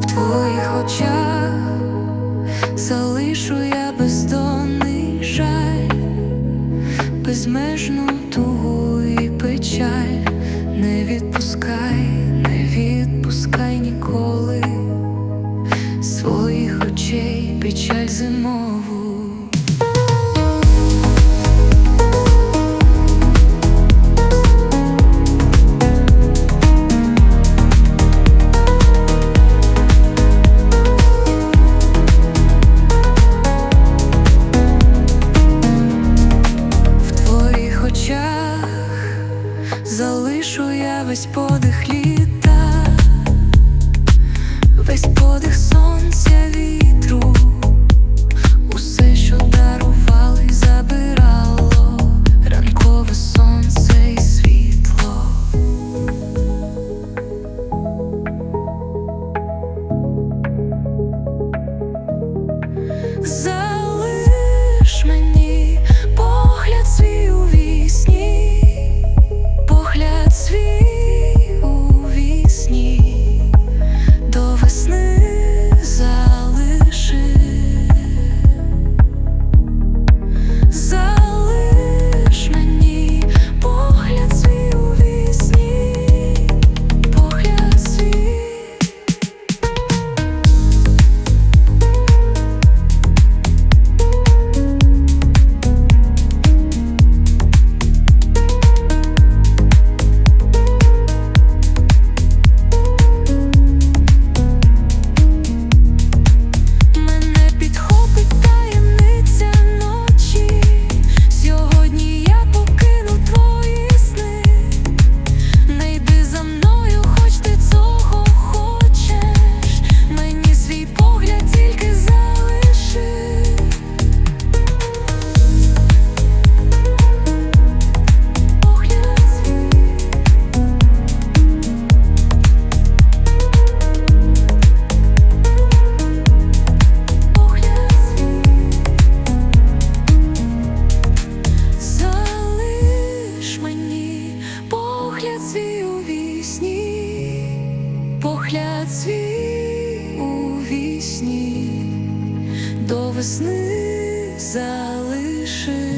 В твоїх очах залишу я бездонний жаль, безмежну тугу і печаль не відпускай. залишу я весь подих ліс. вісні, погляд свій у вісні, до весни залиши.